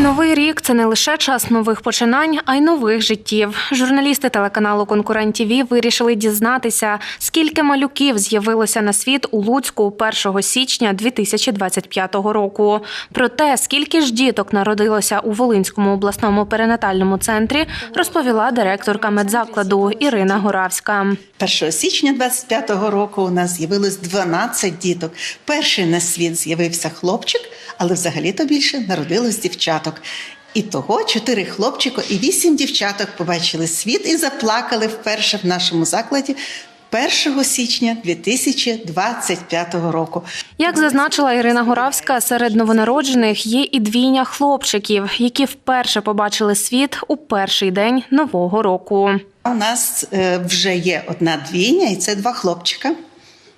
Новий рік це не лише час нових починань, а й нових життів. Журналісти телеканалу Конкурент ТІВІ вирішили дізнатися, скільки малюків з'явилося на світ у Луцьку 1 січня 2025 року. Про те, скільки ж діток народилося у Волинському обласному перинатальному центрі, розповіла директорка медзакладу Ірина Горавська. 1 січня 25-го року у нас з'явилось 12 діток. Перший на світ з'явився хлопчик, але взагалі-то більше народилось дівчаток. І того чотири хлопчика і вісім дівчаток побачили світ і заплакали вперше в нашому закладі 1 січня 2025 року. Як зазначила Ірина Горавська, серед новонароджених є і двійня хлопчиків, які вперше побачили світ у перший день нового року. У нас е, вже є одна двійня, і це два хлопчика.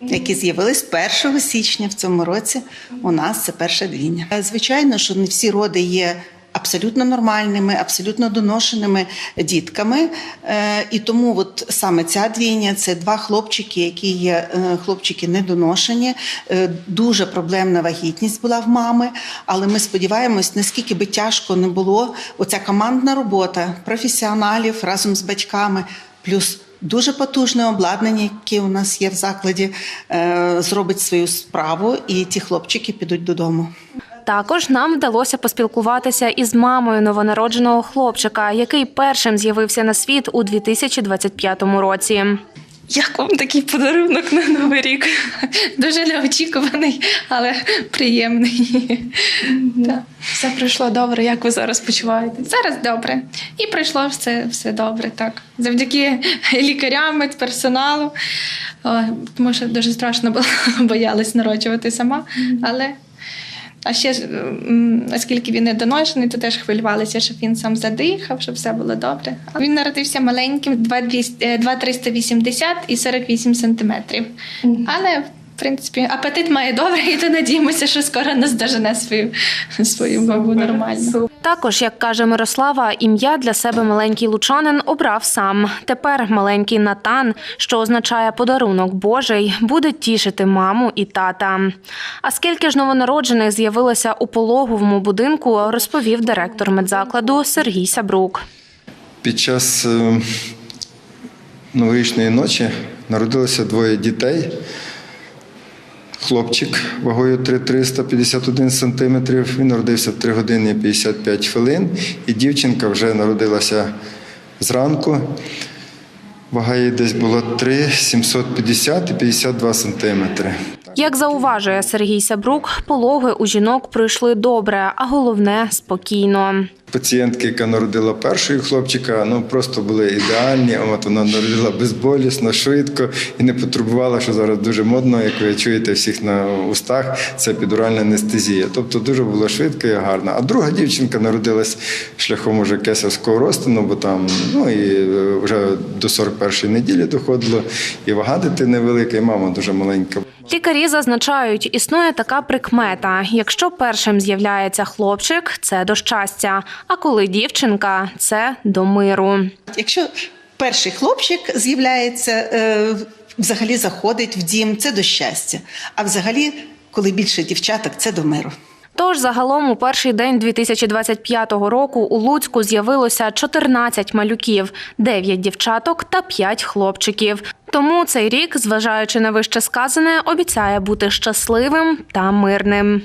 Які з'явились 1 січня в цьому році, у нас це перша двійня. Е, Звичайно, що не всі роди є абсолютно нормальними, абсолютно доношеними дітками. Е, І тому от саме ця двійня це два хлопчики, які є е, хлопчики недоношені. Дуже проблемна вагітність була в мами. Але ми сподіваємось, наскільки би тяжко не було, оця командна робота професіоналів разом з батьками, плюс Дуже потужне обладнання, яке у нас є в закладі, е, зробить свою справу, і ті хлопчики підуть додому. Також нам вдалося поспілкуватися із мамою новонародженого хлопчика, який першим з'явився на світ у 2025 році. Як вам такий подарунок на Новий рік? Дуже неочікуваний, але приємний. Так. Все пройшло добре. Як ви зараз почуваєтесь? Зараз добре. І пройшло все, все добре, так. Завдяки лікарям, медперсоналу. О, тому що дуже страшно було, боялась народжувати сама. Але а ще оскільки він не доношений, то теж хвилювалися, щоб він сам задихав, щоб все було добре. Він народився маленьким 2,200 е, 2,380 і 48 сантиметрів. Але, в принципі, апетит має добрий, і то надіємося, що скоро наздожене свою, свою вагу нормально. Також, як каже Мирослава, ім'я для себе маленький лучанин обрав сам. Тепер маленький Натан, що означає подарунок Божий, буде тішити маму і тата. А скільки ж новонароджених з'явилося у пологовому будинку, розповів директор медзакладу Сергій Сябрук. Під час е, новорічної ночі народилося двоє дітей. Хлопчик вагою 351 см, він народився в 3 години 55 хвилин, і дівчинка вже народилася зранку. Вага її десь було 3 750 і 52 сантиметри. Як зауважує Сергій Сябрук, пологи у жінок пройшли добре, а головне спокійно. Пацієнтки, яка народила першого хлопчика, ну просто були ідеальні. От вона народила безболісно, швидко і не потребувала, що зараз дуже модно, як ви чуєте всіх на устах. Це підуральна анестезія. Тобто дуже було швидко і гарно. А друга дівчинка народилась шляхом уже кесарського розтину, бо там ну і е, вже до 41-ї неділі доходило, і вага дитини велика, і мама дуже маленька. Лікарі зазначають, існує така прикмета: якщо першим з'являється хлопчик, це до щастя. А коли дівчинка це до миру. Якщо перший хлопчик з'являється, е, взагалі заходить в дім, це до щастя. А взагалі, коли більше дівчаток, це до миру. Тож загалом у перший день 2025 року у Луцьку з'явилося 14 малюків, 9 дівчаток та 5 хлопчиків. Тому цей рік, зважаючи на вище сказане, обіцяє бути щасливим та мирним.